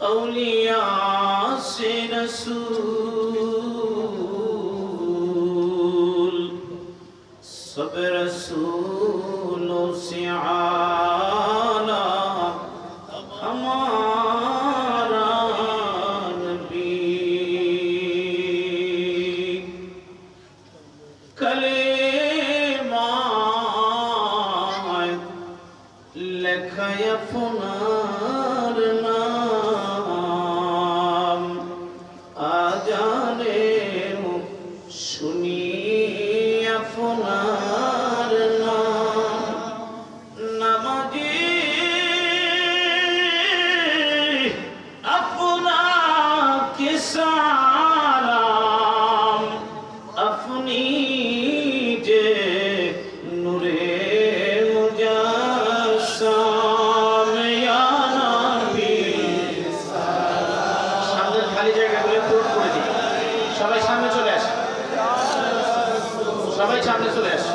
اولیاء سے رسول سب رسولوں سے عالی ہمارا نبی کلمہ لکھیا খালি জায়গাগুলো পূরণ করে দিই। সবাই সামনে চলে আসে। সবাই সামনে চলে আসে।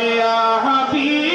ইয়া হাবিব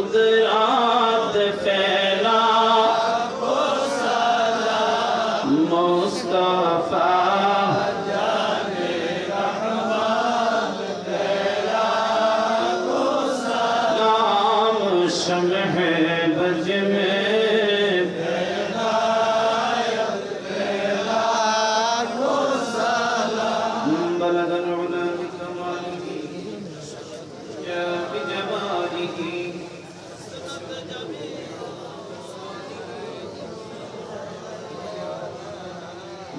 قدرات فیلا مصطفیٰ شمع ہے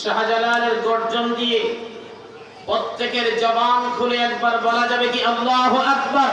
শাহজালালের গর্জন দিয়ে প্রত্যেকের জবান খুলে একবার বলা যাবে কি আল্লাহ আকবার